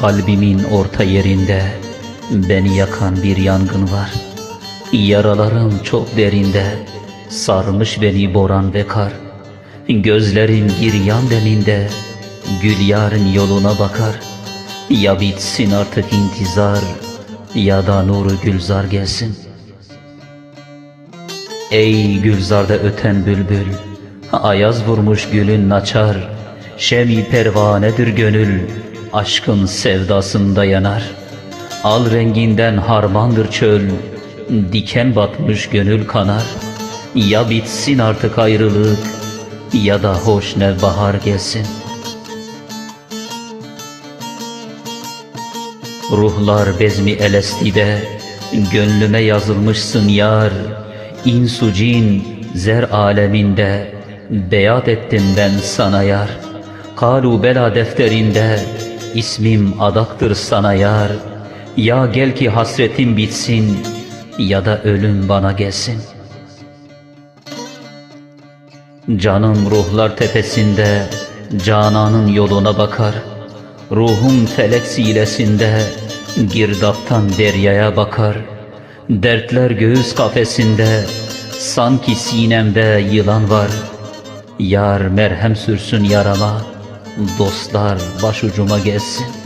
Kalbimin orta yerinde beni yakan bir yangın var. Yaralarım çok derinde, sarmış beni boran ve kar. Gözlerim giryan deminde, gül yarın yoluna bakar. Ya bitsin artık intizar, ya da nuru gülzar gelsin. Ey gülzarda öten bülbül, ayaz vurmuş gülün naçar. Şemi pervanedir gönül, aşkın sevdasında yanar. Al renginden harmandır çöl, diken batmış gönül kanar. Ya bitsin artık ayrılık, ya da hoş ne bahar gelsin. Ruhlar bezmi elestide, gönlüme yazılmışsın yar. İnsu cin, zer aleminde, beyat ettim ben sana yar. Kalu bela defterinde, ismim adaktır sana yar. Ya gel ki hasretim bitsin, ya da ölüm bana gelsin. Canım ruhlar tepesinde, cananın yoluna bakar. Ruhum felek silesinde, girdaptan deryaya bakar. Dertler göğüs kafesinde, sanki sinemde yılan var. Yar merhem sürsün yarama, dostlar başucuma gelsin.